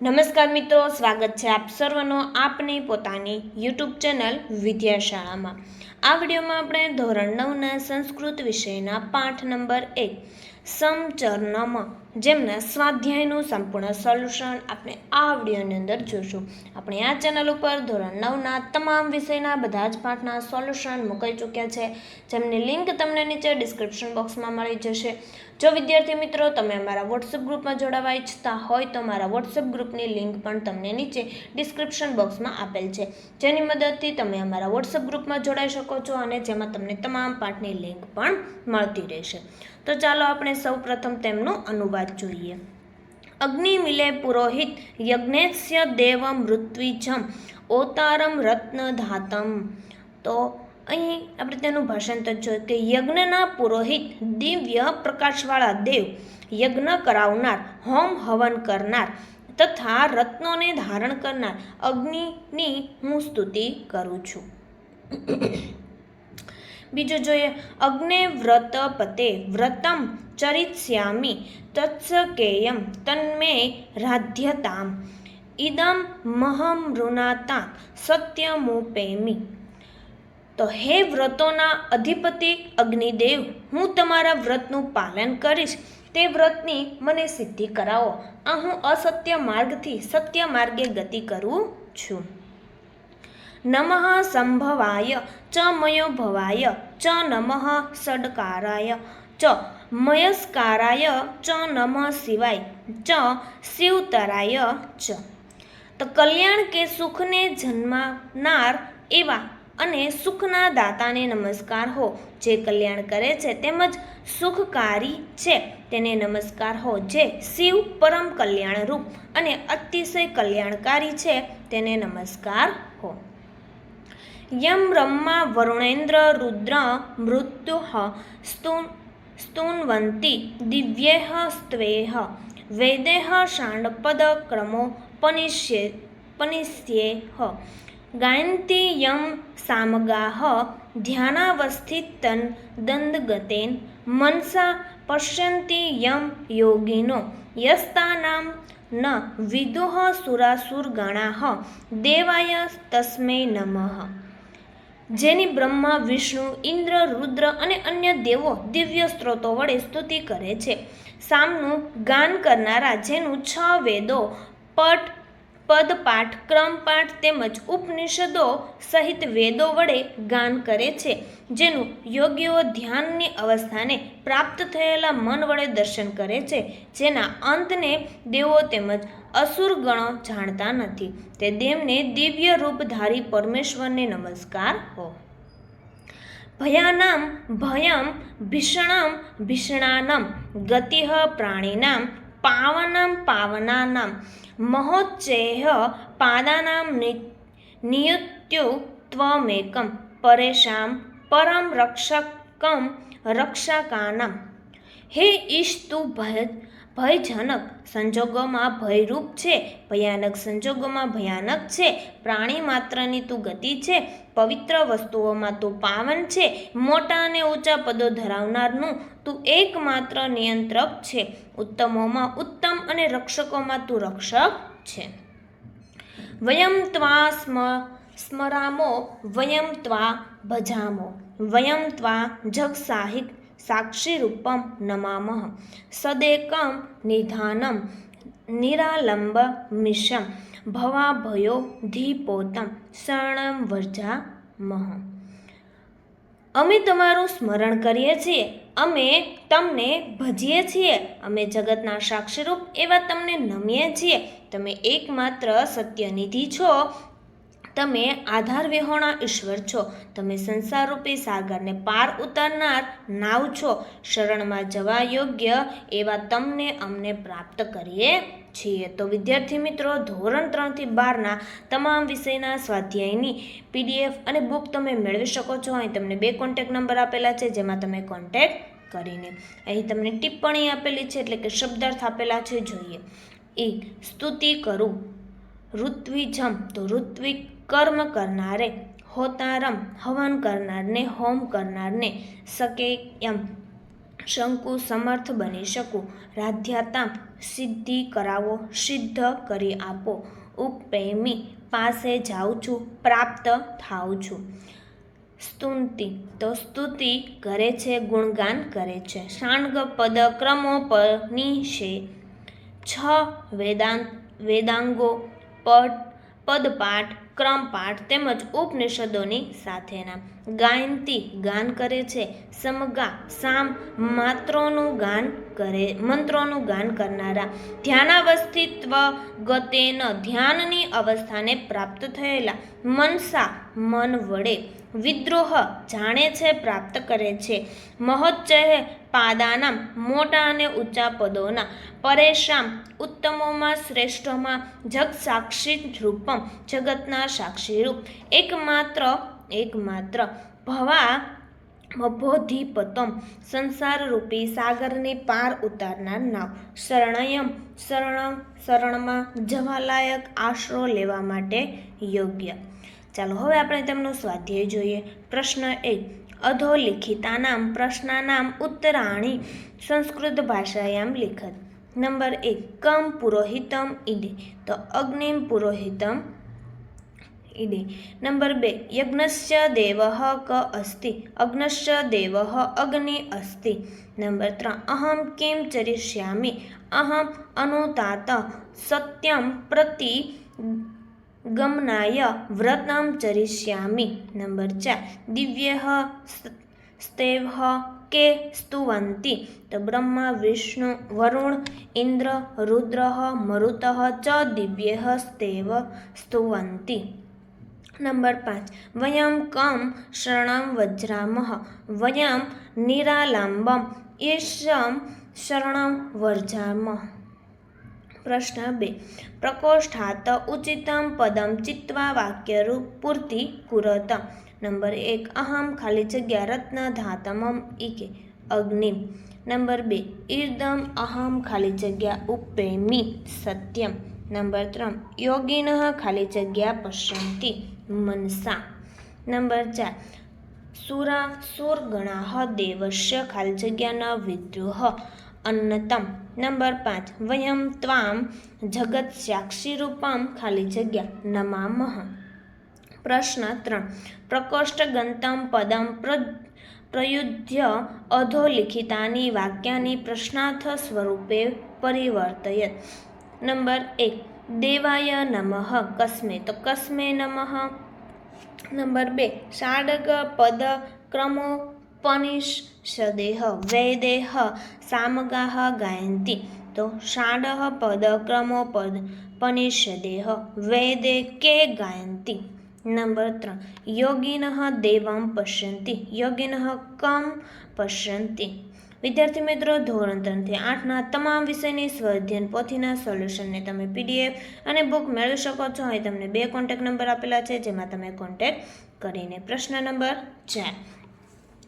નમસ્કાર મિત્રો, સ્વાગત છે આપ સર્વનો આપની પોતાની યુટ્યુબ ચેનલ વિદ્યાશાળામાં. આ વિડીયોમાં આપણે ધોરણ નવના સંસ્કૃત વિષયના પાઠ નંબર એક સમચરનમ જેમના સ્વાધ્યાયનું સંપૂર્ણ સોલ્યુશન આપણે આ વિડીયોની અંદર જોઈશું આપણે આ ચેનલ ઉપર ધોરણ નવના તમામ વિષયના બધા જ પાઠના સોલ્યુશન મૂકાઈ ચૂક્યા છે, જેમની લિંક તમને નીચે ડિસ્ક્રિપ્શન બોક્સમાં મળી જશે. જો વિદ્યાર્થી મિત્રો તમે અમારા વોટ્સઅપ ગ્રુપમાં જોડાવા ઈચ્છતા હોય તો અમારા વોટ્સઅપ ગ્રુપની લિંક પણ તમને નીચે ડિસ્ક્રિપ્શન બોક્સમાં આપેલ છે. જેની મદદથી તમે અમારા વોટ્સઅપ ગ્રુપમાં જોડાઈ શકો છો અને જેમાં તમને તમામ પાઠની લિંક પણ મળતી રહેશે. તો ચાલો આપણે સૌ પ્રથમ તેમનો અનુવાદ જોઈએ. અગ્નિમિલે પુરોહિત યજ્ઞેશ્ય દેવ મૃત્વિજમ ઓતારમ રત્નધાતમ. તો અહીં આપણે તેનું ભાષાંતર જોઈએ કે યજ્ઞના પુરોહિત દિવ્ય પ્રકાશવાળા દેવ યજ્ઞ કરાવનાર, હોમ હવન કરનાર તથા રત્નોને ધારણ કરનાર અગ્નિની હું સ્તુતિ કરું છું. બીજું જોઈએ, અગ્ને વ્રત પતે, વ્રતમ ચરિત્સ્યામી તત્સકેયમ તન્મે રાધ્યતામ, ઇદમ મહમ ઋણાતા સત્યમુપેમી. તો હે વ્રતોના અધિપતિ અગ્નિદેવ, હું તમારા વ્રતનું પાલન કરીશ. તે વ્રતની મને સિદ્ધિ કરાવો. આ હું અસત્ય માર્ગથી સત્ય માર્ગે ગતિ કરું છું. નમઃ સંભવાય ચ મયો ભવાય ચ નમઃ સડકારાય ચ મયસ્કારાય ચ નમઃ શિવાય ચ શિવતરાય ચ તો કલ્યાણ કે સુખને જન્માનાર એવા અને સુખના દાતાને નમસ્કાર હો, જે કલ્યાણ કરે છે તેમજ સુખકારી છે તેને નમસ્કાર હો, જે શિવ પરમ કલ્યાણરૂપ અને અતિશય કલ્યાણકારી છે તેને નમસ્કાર હો। યમ બ્રહ્મા વરુણેન્દ્ર રુદ્ર મૃત્યુ સ્તુન, સ્તુન્વંતી દિવ્યેહ સ્ત્વેહ. વેદેહ શાંડપદ ક્રમો પનિષ્યે, પનિષ્યેહ. ગાયંતી યમ સામગાહ ધ્યાનાવસ્થિતન દંદગતેન. મનસા પશ્યંતી યમ યોગિનો. યસ્તાનામ ન વિદુઃ સુરાસુરગણા દેવાય તસ્મૈ નમઃ. જેની બ્રહ્મા, વિષ્ણુ, ઇન્દ્ર, રુદ્ર અને અન્ય દેવો દિવ્ય સ્ત્રોતો વડે સ્તુતિ કરે છે. સામનું ગાન કરનારા જેનું છ વેદો પટ પદપાઠ ક્રમપાઠ તેમજ ઉપનિષદો સહિત વેદો વડે ગાન કરે છે, જેનું યોગીઓ ધ્યાનની અવસ્થાને પ્રાપ્ત થયેલા મન વડે દર્શન કરે છે, જેના અંતને દેવો તેમજ અસુરગણો જાણતા નથી. તે દેવને દિવ્ય રૂપધારી પરમેશ્વરને નમસ્કાર હો. ભયાનામ ભયમ ભીષણમ ભીષણાનમ ગતિહ પ્રાણીનામ પાવનમ પાવનાનામ મહોચ્ચેહ પાદાનામ નિયુત્યુ ત્વમેકમ પરેશામ પરમ રક્ષકમ રક્ષકાનામ હે ઈશ તું ભય ભયજનક સંજોગોમાં ભયરૂપ છે, ભયાનક સંજોગોમાં ભયાનક છે, પ્રાણી માત્રની તું ગતિ છે, પવિત્ર વસ્તુઓમાં તું પાવન છે, મોટા અને ઊંચા પદો ધરાવનારનું તું એકમાત્ર નિયંત્રક છે, ઉત્તમોમાં ઉત્તમ અને રક્ષકોમાં તું રક્ષક છે. વયમ ત્વા સ્મ, સ્મરામો, વયમ ત્વા ભજામો, વયમ ત્વા જગસાહિક સાક્ષીરૂપમ નમામઃ સદેકમ નિધાનમ નિરાલંબ મિશમ ભવાભયો ધીપોતમ શરણમ વર્જામહ અમે તમારું સ્મરણ કરીએ છીએ, અમે તમને ભજીએ છીએ, અમે જગતના સાક્ષીરૂપ એવા તમને નમીએ છીએ, તમે એકમાત્ર સત્યનિધિ છો તમે આધાર વિહોણા ઈશ્વર છો. તમે સંસારરૂપી સાગરને પાર ઉતારનાર નાવ છો. શરણમાં જવા યોગ્ય એવા તમને અમને પ્રાપ્ત કરીએ છીએ. તો વિદ્યાર્થી મિત્રો, ધોરણ ત્રણથી બારના તમામ વિષયના સ્વાધ્યાયની પીડીએફ અને બુક તમે મેળવી શકો છો. અહીં તમને બે કોન્ટેક નંબર આપેલા છે, જેમાં તમે કોન્ટેક કરીને અહીં તમને ટિપ્પણી આપેલી છે, એટલે કે શબ્દાર્થ આપેલા છે, જોઈએ. એક, સ્તુતિ કરું. ઋત્વિજમ. તો ઋત્વિક કર્મ કરનારે, હોતારમ, હવન કરનારને, હોમ કરનારને સકે એમ. શંકુ સમર્થ બની શકું. રાધ્યાતામ, સિદ્ધિ કરાવો, સિદ્ધ કરી આપો. ઉપપ્રેમી પાસે જાઉં છું, પ્રાપ્ત થાઉં છું. સ્તુતિ, તો સ્તુતિ કરે છે, ગુણગાન કરે છે. સાંગ પદ ક્રમો પનિષે છ. વેદાંત વેદાંગો પદ પદપાઠ ક્રમપાઠ તેમજ ઉપનિષદોની સાથેના ગાયંતી ગાન કરે છે. સમગા સામ માત્રોનું ગાન કરે, મંત્રોનું ગાન કરનારા ધ્યાનાવસ્થિત્વ ગતેન ધ્યાનની અવસ્થાને પ્રાપ્ત થયેલા મનસા મન વડે વિદ્રોહ જાણે છે, પ્રાપ્ત કરે છે. મહોચ્ચય પાદાના મોટા અને ઊંચા પદોના. પરેશામ ઉત્તમોમાં શ્રેષ્ઠમાં જગ સાક્ષી રૂપમ, જગતના સાક્ષી રૂપ. એકમાત્ર એકમાત્ર ભવા મભોધિપતમ સંસારરૂપી સાગરની પાર ઉતારનાર નાવ. શરણયમ શરણ શરણમાં જવાલાયક આશરો લેવા માટે યોગ્ય. ચાલો, હવે આપણે તેમનો સ્વાધ્યાય જોઈએ. પ્રશ્ન એક. અધોલિખિતાનામ પ્રશ્નાનામ ઉત્તરાણી, સંસ્કૃત ભાષાયામ લિખત નંબર એક. કમ પુરોહિતમ ઈડે. તો અગ્નિમ પુરોહિતમ ઈડે. નંબર બે. યજ્ઞસ્ય દેવ ક અસ્તિ. અગ્નસ્ય દેવ અગ્નિ અસ્તિ. નંબર ત્રણ. અહમ કેમ ચરિષ્યામી. અહમ અનુતાત સત્યમ પ્રતિ ગમનાય વ્રતમ ચરિષ્યામિ. નંબર ચાર. દિવ્ય સ્તેવ કે સ્તુવંતી. તો બ્રહ્મા, વિષ્ણુ, વરુણ, ઇન્દ્ર, રુદ્ર, મરુત ચ દિવ્ય સ્તેવ સ્તુવંતી. નંબર પાંચ. વયમ કમ શરણમ વજ્રામહ વયમ નિરાલંબમ ઈશમ શરણમ વર્જામહ પ્રશ્ન બે. પ્રકોષ્ઠાત ઉચિતમ પદમ ચિત્વા વાક્યરૂપ પૂર્તિ કુરત. નંબર એક, અહમ ખાલી જગ્યા રત્ન ધાતમમ ઈકે, અગ્નિ. નંબર બે, ઈર્દમ અહમ ખાલી જગ્યા ઉપેમી સત્યમ. નંબર ત્રણ, યોગિન ખાલી જગ્યા પશ્યંતિ મનસા. નંબર ચાર, સુરા સુરગણા દેવશ્ય ખાલી જગ્યાના વિદ્રોહ. અન્નતમ. નંબર પાંચ. વયમ ત્વામ જગત સાક્ષી રૂપમ ખાલી જગ્યા નમામહ પ્રશ્ન ત્રણ. પ્રકોષ્ઠ ગંતમ પદમ પ્ર, પ્રયુધ્ય અધોલિખિતાની વાક્યાની પ્રશ્નાર્થ સ્વરૂપે પરિવર્તયત. નંબર એક. દેવાય નમઃ કસ્મે તો કસ્મે નમઃ. નંબર બે. શાડગ પદ ક્રમો પનિષદેહ વૈદેહ સામગાહ ગાયંતી. તો ષાડ પદ ક્રમો પદ પનિષદેહ વૈદે કે ગાયંતી. નંબર ત્રણ. યોગિન દેવમ પશ્યંતિ. યોગિન કમ પશ્યંતિ. વિદ્યાર્થી મિત્રો, ધોરણ ત્રણથી આઠના તમામ વિષયની સ્વઅધ્યયન પોથીના સોલ્યુશનને તમે પીડીએફ અને બુક મેળવી શકો છો. અહીં તમને બે કોન્ટેક નંબર આપેલા છે, જેમાં તમે કોન્ટેક કરીને પ્રશ્ન નંબર ચાર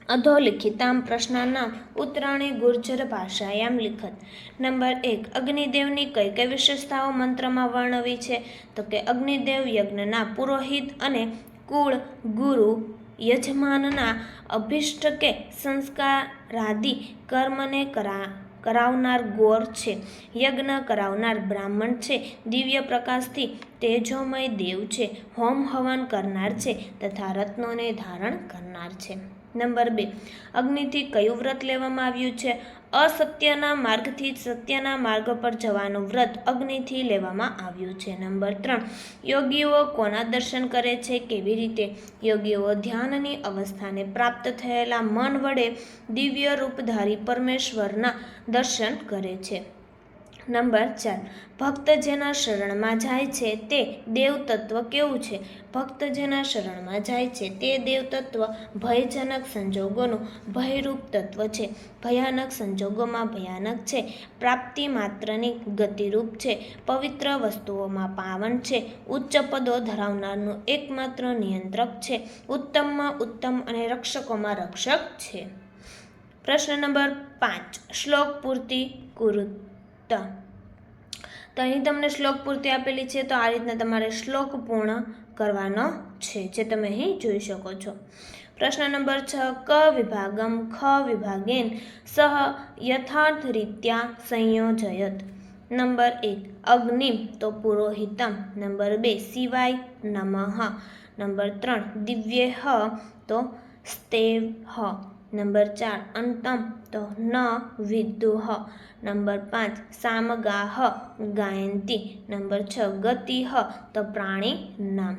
અધોલિખિતામ પ્રશ્નના ઉત્તરાણી ગુર્જર ભાષાયામ લિખત. નંબર એક, અગ્નિદેવની કઈ કઈ વિશેષતાઓ મંત્રમાં વર્ણવી છે? તો કે અગ્નિદેવ યજ્ઞના પુરોહિત અને કુળ ગુરુ યજમાનના અભિષ્ટ કે સંસ્કારાદિ કર્મને કરા, કરાવનાર ગોર છે. યજ્ઞ કરાવનાર બ્રાહ્મણ છે. દિવ્ય પ્રકાશથી તેજોમય દેવ છે. હોમ હવન કરનાર છે તથા રત્નોને ધારણ કરનાર છે. નંબર બે. અગ્નિથી કયું વ્રત લેવામાં આવ્યું છે? અસત્યના માર્ગથી સત્યના માર્ગ પર જવાનું વ્રત અગ્નિથી લેવામાં આવ્યું છે. નંબર ત્રણ. યોગીઓ કોના દર્શન કરે છે? કેવી રીતે? યોગીઓ ધ્યાનની અવસ્થાને પ્રાપ્ત થયેલા મન વડે દિવ્ય રૂપધારી પરમેશ્વરના દર્શન કરે છે. નંબર ચાર. ભક્ત જેના શરણમાં જાય છે તે દેવતત્વ કેવું છે? ભક્ત જેના શરણમાં જાય છે તે દેવતત્વ ભયજનક સંજોગોનું ભયરૂપ તત્વ છે. ભયાનક સંજોગોમાં ભયાનક છે. પ્રાપ્તિ માત્રની ગતિરૂપ છે. પવિત્ર વસ્તુઓમાં પાવન છે. ઉચ્ચ પદો ધરાવનારનું એકમાત્ર નિયંત્રક છે. ઉત્તમમાં ઉત્તમ અને રક્ષકોમાં રક્ષક છે. પ્રશ્ન નંબર પાંચ. શ્લોક પૂર્તિ કુરુત તો. અહીં તમને શ્લોક પૂર્તિ આપેલી છે, તો આ રીતના તમારે શ્લોક પૂર્ણ કરવાનો છે, જે તમે અહીં જોઈ શકો છો. પ્રશ્ન નંબર છ, ક વિભાગમ, ખ વિભાગેન, સહ યથાર્થ રીત્યા સંયોજયત. નંબર એક, અગ્નિમ, તો પુરોહિતમ. નંબર બે, શિવાય નમઃ. નંબર ત્રણ દિવ્યેહ તો સ્તેહ નંબર ચાર, અંતમ તો ન વિદુહ નંબર પાંચ સામગાહ ગાયંતી. નંબર છ ગતિહ તો પ્રાણી નામ.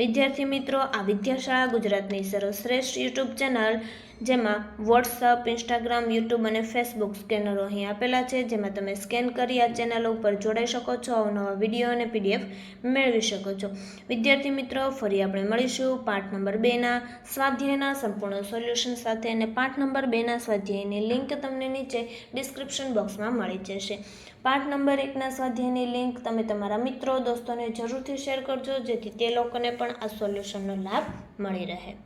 વિદ્યાર્થી મિત્રો, આ વિદ્યાશાળા ગુજરાતની સર્વશ્રેષ્ઠ યુટ્યુબ ચેનલ જેમાં વોટ્સઅપ, ઇન્સ્ટાગ્રામ, યુટ્યુબ અને ફેસબુક સ્કેનરો અહીં આપેલા છે, જેમાં તમે સ્કેન કરી આ ચેનલ ઉપર જોડાઈ શકો છો અવનવા વીડિયો અને પીડીએફ મેળવી શકો છો. વિદ્યાર્થી મિત્રો, ફરી આપણે મળીશું પાઠ નંબર બેના સ્વાધ્યાયના સંપૂર્ણ સોલ્યુશન સાથે અને પાઠ નંબર બેના સ્વાધ્યાયની લિંક તમને નીચે ડિસ્ક્રિપ્શન બોક્સમાં મળી જશે. પાઠ નંબર એકના સ્વાધ્યાયની લિંક તમે તમારા મિત્રો, દોસ્તોને જરૂરથી શેર કરજો, જેથી તે લોકોને પણ આ સોલ્યુશનનો લાભ મળી રહે.